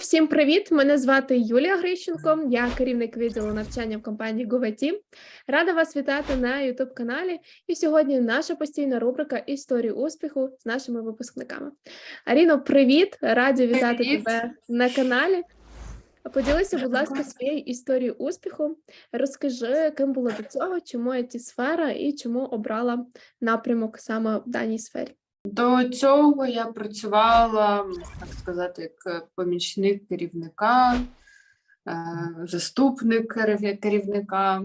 Всім привіт! Мене звати Юлія Грищенко. Я керівник відділу навчання в компанії GoVT. Рада вас вітати на youtube каналі. І сьогодні наша постійна рубрика Історії успіху з нашими випускниками. Аріно, привіт! Раді вітати Привіт. тебе на каналі. Поділися, будь ласка, своєю історією успіху. Розкажи, ким було до цього, чому it сфера і чому обрала напрямок саме в даній сфері. До цього я працювала, так сказати, як е, помічник керівника, е, заступник керівника.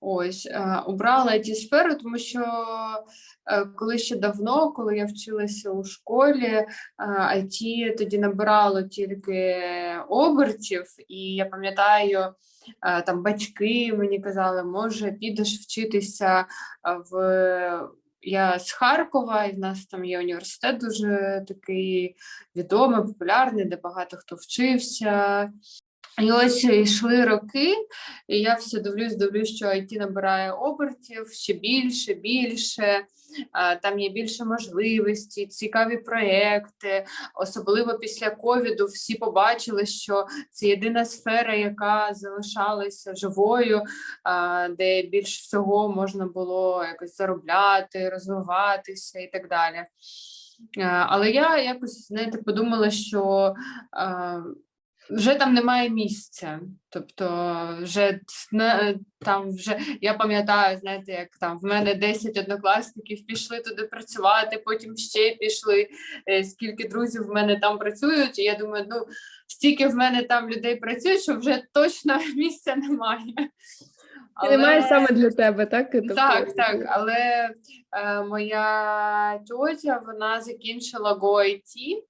Ось е, обрала it сферу, тому що коли ще давно, коли я вчилася у школі, IT тоді набирало тільки обертів, і я пам'ятаю, там батьки мені казали, може, підеш вчитися в я з Харкова, і в нас там є університет дуже такий відомий, популярний, де багато хто вчився. І ось йшли роки, і я все дивлюсь, дивлюсь, що IT набирає обертів ще більше, більше. Там є більше можливостей, цікаві проекти. Особливо після ковіду всі побачили, що це єдина сфера, яка залишалася живою, де більш всього можна було якось заробляти, розвиватися і так далі. Але я якось знаєте, подумала, що вже там немає місця. Тобто, вже там вже я пам'ятаю, знаєте, як там в мене 10 однокласників пішли туди працювати, потім ще пішли. е, Скільки друзів в мене там працюють, і я думаю, ну стільки в мене там людей працюють, що вже точно місця немає. І Немає саме для тебе, так? Тобто- Так, так, але е, моя тьотя вона закінчила Мгм.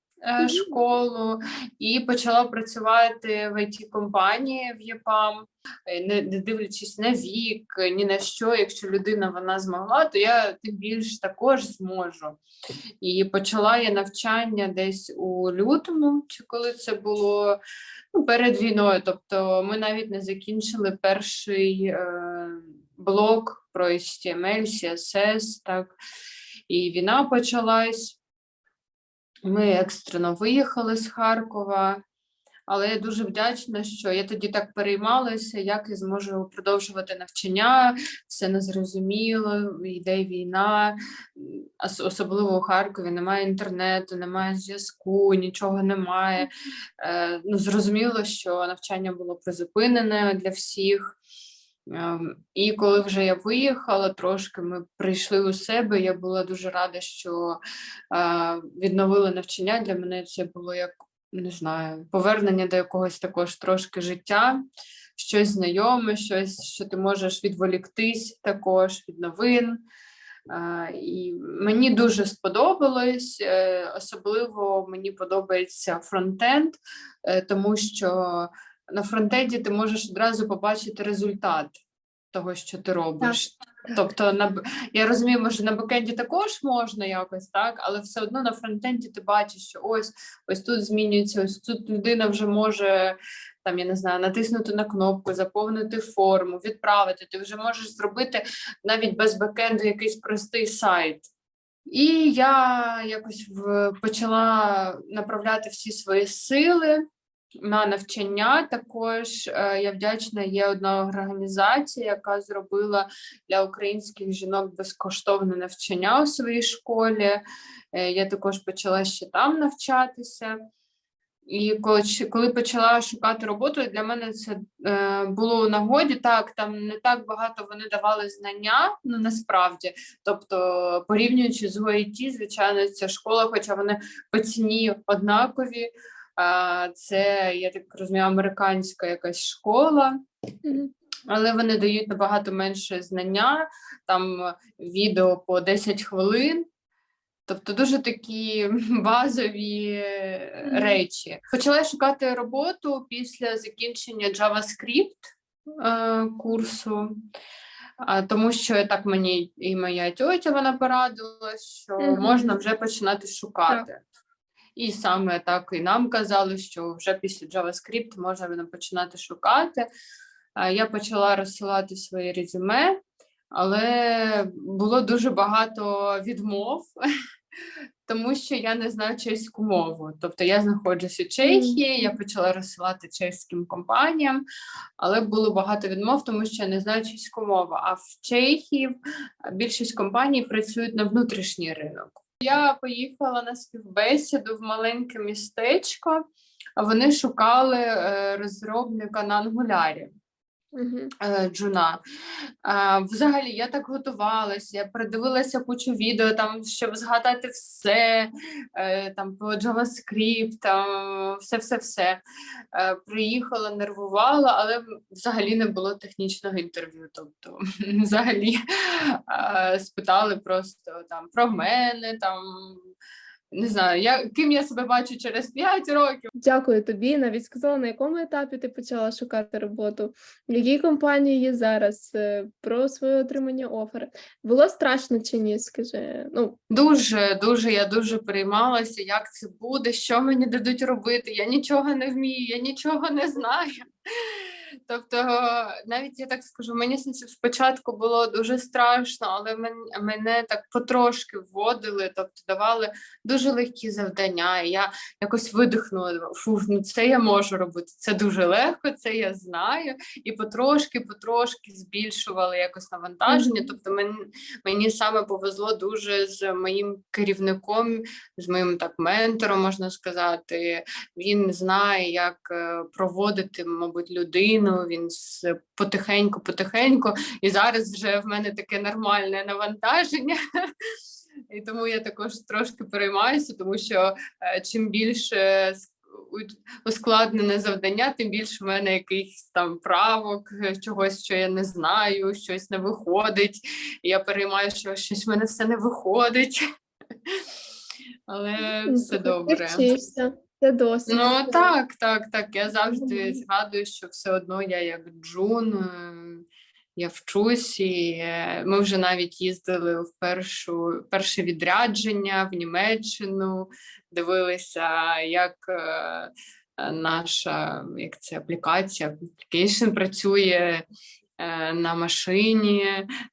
Школу і почала працювати в it компанії в ЄПАМ, Е, не, не дивлячись на вік, ні на що. Якщо людина вона змогла, то я тим більш також зможу. І почала я навчання десь у лютому, чи коли це було ну, перед війною. Тобто ми навіть не закінчили перший е, блок про HTML, CSS, так, і війна почалась. Ми екстрено виїхали з Харкова, але я дуже вдячна, що я тоді так переймалася, як я зможу продовжувати навчання, все незрозуміло, йде війна, особливо у Харкові немає інтернету, немає зв'язку, нічого немає. Е, ну, зрозуміло, що навчання було призупинене для всіх. Ем, І коли вже я виїхала, трошки ми прийшли у себе. Я була дуже рада, що е, відновили навчання. Для мене це було як не знаю, повернення до якогось також трошки життя, щось знайоме, щось, що ти можеш відволіктись також від новин. Е, І мені дуже сподобалось, е, особливо мені подобається фронтенд, тому що на фронтенді ти можеш одразу побачити результат того, що ти робиш. Тобто, на я розумію, може на бекенді також можна якось так, але все одно на фронтенді ти бачиш, що ось ось тут змінюється, ось тут людина вже може там, я не знаю, натиснути на кнопку, заповнити форму, відправити. Ти вже можеш зробити навіть без бекенду якийсь простий сайт. І я якось в, почала направляти всі свої сили на навчання. Також е, я вдячна, є одна організація, яка зробила для українських жінок безкоштовне навчання у своїй школі. Е, Я також почала ще там навчатися. І коли, почала шукати роботу, для мене це е, було у нагоді. Так, там не так багато вони давали знання, ну насправді. Тобто, порівнюючи з ГОІТ, звичайно, ця школа, хоча вони по ціні однакові. Це, я так розумію, американська якась школа але вони дають набагато менше знання, там е, відео по 10 хвилин. Тобто дуже такі базові е, речі. Почала шукати роботу після закінчення JavaScript е, курсу, тому що так мені і моя тьотя вона порадила, що можна вже починати шукати. І саме так і нам казали, що вже після JavaScript можна починати шукати. Я почала розсилати свої резюме, але було дуже багато відмов. тому що я не знаю чеську мову. Тобто я знаходжусь у Чехії, я почала розсилати чеським компаніям, але було багато відмов, тому що я не знаю чеську мову. А в Чехії більшість компаній працюють на внутрішній ринок. Я поїхала на співбесіду в маленьке містечко. Вони шукали е, розробника на ангулярі Джуна. Е, Взагалі, я так готувалася, я передивилася кучу відео, там, щоб згадати все, е, там по JavaScript, там все-все-все. Е, Приїхала, нервувала, але взагалі не було технічного інтерв'ю. Тобто, взагалі е, спитали просто там про мене, там. Не знаю, я, ким я себе бачу через 5 років. Дякую тобі. Навіть сказала, на якому етапі ти почала шукати роботу, в якій компанії є зараз, е, про своє отримання оферу. Було страшно чи ні? Скажи. Ну, Дуже, дуже, я дуже переймалася, як це буде, що мені дадуть робити. Я нічого не вмію, я нічого не знаю. Тобто, навіть я так скажу, мені спочатку було дуже страшно, але мен- мене так потрошки вводили, тобто давали дуже легкі завдання. І я якось видихнула. Фу, ну це я можу робити. Це дуже легко, це я знаю. І потрошки, потрошки збільшували якось навантаження. Тобто, мені, мені саме повезло дуже з моїм керівником, з моїм так ментором, можна сказати. Він знає, як е, проводити, мабуть, людину. Він потихеньку, потихеньку. І зараз вже в мене таке нормальне навантаження. І тому я також трошки переймаюся, тому що е, чим більше ускладнене завдання, тим більше в мене якихось там правок, е, чогось, що я не знаю, щось не виходить. І я переймаю, що щось в мене все не виходить. Але ну, все добре. Вчишся, це досвід. Ну так, так, так. Я завжди згадую, що все одно я як Джун, е, я вчусь, і е, ми вже навіть їздили в першу, перше відрядження в Німеччину, дивилися, як е, наша як це, аплікація, application працює. Е, На машині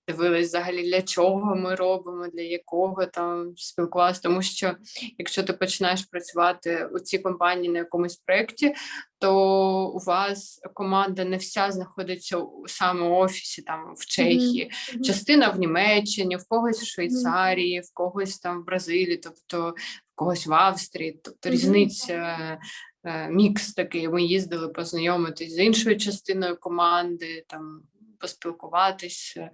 дивились взагалі для чого ми робимо, для якого там спілкувалися, тому що якщо ти починаєш працювати у цій компанії на якомусь проєкті, то у вас команда не вся знаходиться у саме офісі, там в Чехії, Мгм. частина в Німеччині, в когось в Швейцарії, в когось там в Бразилії, тобто в когось в Австрії, тобто різниця. е, Мікс такий, ми їздили познайомитись з іншою частиною команди, там поспілкуватися.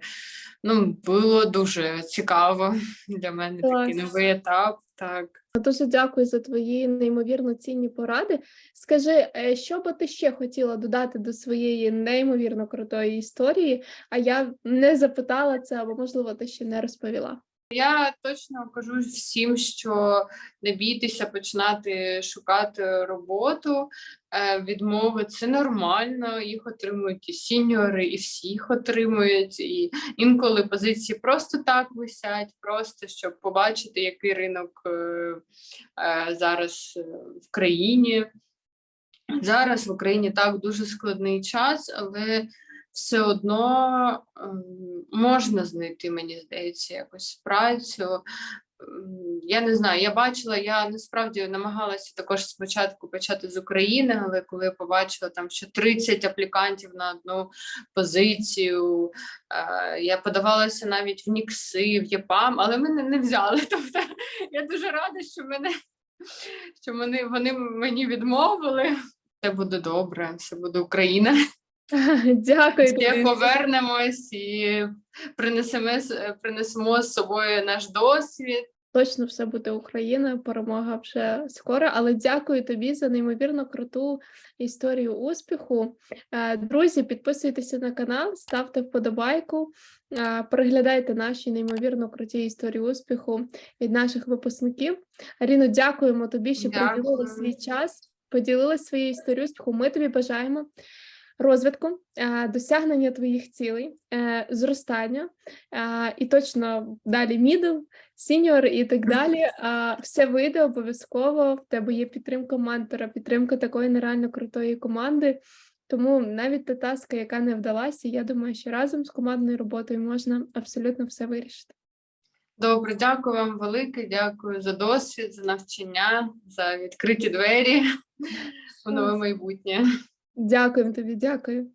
Ну, було дуже цікаво для мене такий новий етап. Так. Дуже дякую за твої неймовірно цінні поради. Скажи, е, що би ти ще хотіла додати до своєї неймовірно крутої історії, а я не запитала це, або можливо ти ще не розповіла. Я точно кажу всім, що не бійтеся починати шукати роботу. Е, Відмови це нормально, їх отримують і сіньори, і всі їх отримують. І інколи позиції просто так висять, просто щоб побачити, який ринок е, е, зараз в країні. Зараз в Україні так дуже складний час, але все одно ем, можна знайти, мені здається, якось працю. Ем, Я не знаю, я бачила, я насправді намагалася також спочатку почати з України, але коли я побачила там, що 30 аплікантів на одну позицію, е, я подавалася навіть в Нікси, в ЄПАМ, але мене не взяли. Тобто я дуже рада, що мене що вони, вони мені відмовили. Все буде добре, все буде Україна. Дякую. Ще повернемось і принесемо, принесемо з собою наш досвід. Точно все буде Україна, перемога вже скоро. Але дякую тобі за неймовірно круту історію успіху. Е, Друзі, підписуйтеся на канал, ставте вподобайку, е, переглядайте наші неймовірно круті історії успіху від наших випускників. Аріно, дякуємо тобі, що Дякую. свій час, поділилась своєю історією успіху. Ми тобі бажаємо. Розвитку, е, досягнення твоїх цілей, е, зростання е, і точно далі мідл, сіньор і так далі. Все вийде обов'язково. В тебе є підтримка ментора, підтримка такої нереально крутої команди. Тому навіть та таска, яка не вдалася, я думаю, що разом з командною роботою можна абсолютно все вирішити. Добре, дякую вам велике. Дякую за досвід, за навчання, за відкриті двері у нове майбутнє. Дякуємо тобі, дякую.